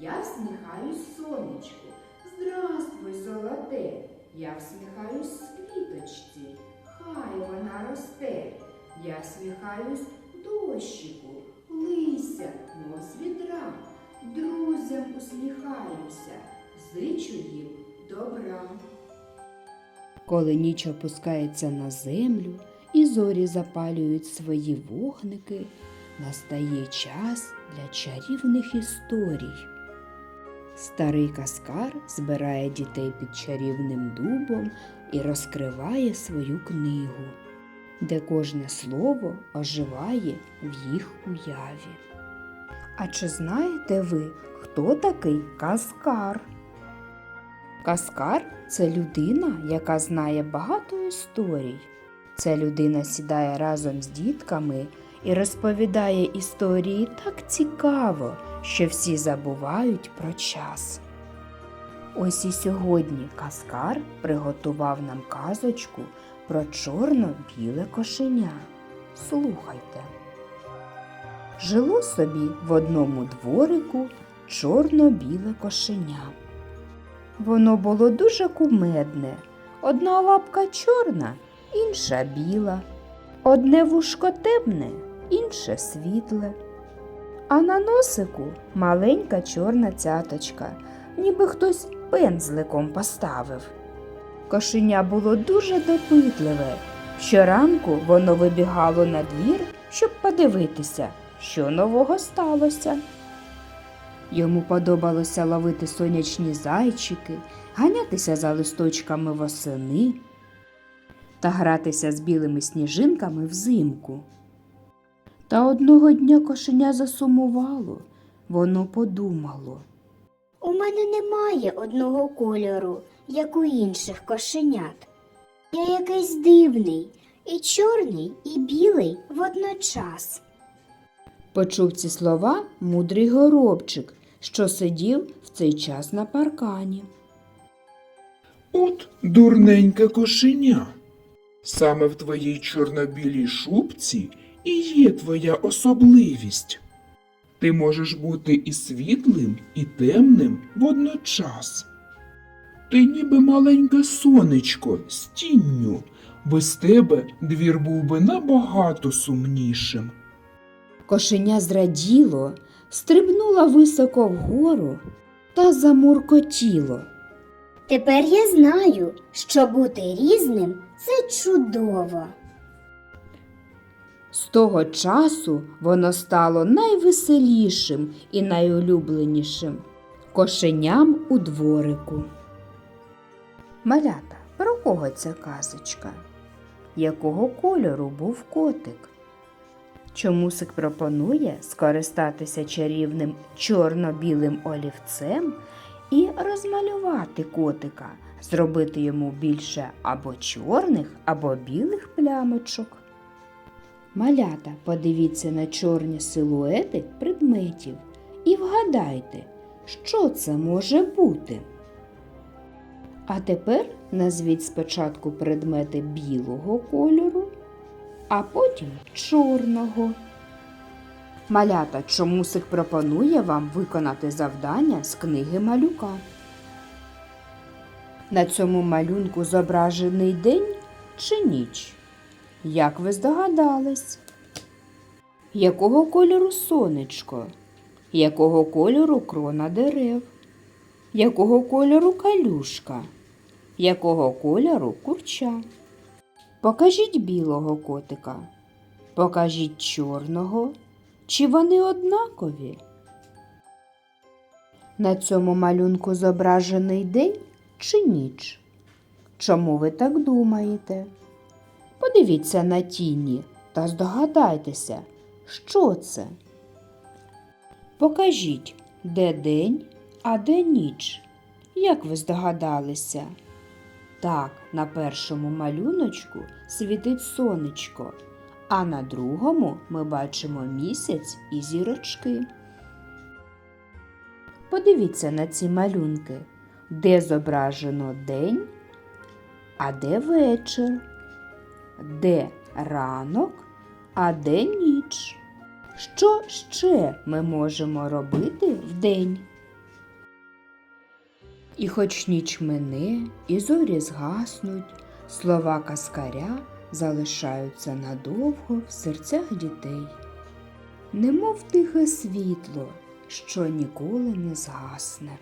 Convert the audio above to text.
Я всміхаюсь сонечку. Здравствуй, золоте. Я всміхаюсь квіточці. Хай вона росте. Я всміхаюсь дощику. Лися, мов з відра. Друзям усміхаюся. Зичу їм добра. Коли ніч опускається на землю і зорі запалюють свої вогники, настає час для чарівних історій. Старий каскар збирає дітей під чарівним дубом і розкриває свою книгу, де кожне слово оживає в їх уяві. А чи знаєте ви, хто такий каскар? Каскар це людина, яка знає багато історій. Ця людина сідає разом з дітками і розповідає історії так цікаво, що всі забувають про час. Ось і сьогодні Каскар приготував нам казочку про чорно-біле кошеня. Слухайте. Жило собі в одному дворику чорно-біле кошеня. Воно було дуже кумедне. Одна лапка чорна, інша біла, одне вушко темне, інше світле. А на носику маленька чорна цяточка, ніби хтось пензликом поставив. Кошеня було дуже допитливе. Щоранку воно вибігало на двір, щоб подивитися, що нового сталося. Йому подобалося ловити сонячні зайчики, ганятися за листочками восени та гратися з білими сніжинками взимку. Та одного дня кошеня засумувало, воно подумало. У мене немає одного кольору, як у інших кошенят. Я якийсь дивний, і чорний, і білий водночас. Почув ці слова мудрий горобчик, що сидів в цей час на паркані. От дурненьке кошеня. Саме в твоїй чорнобілій шубці і є твоя особливість. Ти можеш бути і світлим, і темним водночас. Ти ніби маленьке сонечко з тінню. Без тебе двір був би набагато сумнішим. Кошеня зраділо, стрибнула високо вгору та замуркотіло. Тепер я знаю, що бути різним це чудово. Того часу воно стало найвеселішим і найулюбленішим кошеням у дворику. Малята, про кого ця казочка? Якого кольору був котик? Чомусик пропонує скористатися чарівним чорно-білим олівцем і розмалювати котика, зробити йому більше або чорних, або білих плямочок. Малята, подивіться на чорні силуети предметів і вгадайте, що це може бути. А тепер назвіть спочатку предмети білого кольору, а потім чорного. Малята чомусик пропонує вам виконати завдання з книги малюка. На цьому малюнку зображений день чи ніч? Як ви здогадались? Якого кольору сонечко? Якого кольору крона дерев? Якого кольору калюшка? Якого кольору курча? Покажіть білого котика. Покажіть чорного. Чи вони однакові? На цьому малюнку зображений день чи ніч? Чому ви так думаєте? Подивіться на тіні та здогадайтеся, що це. Покажіть, де день, а де ніч. Як ви здогадалися? Так, на першому малюночку світить сонечко, а на другому ми бачимо місяць і зірочки. Подивіться на ці малюнки, де зображено день, а де вечір, де ранок, а де ніч. Що ще ми можемо робити вдень? І хоч ніч мине, і зорі згаснуть, слова каскаря залишаються надовго в серцях дітей, немов тихе світло, що ніколи не згасне.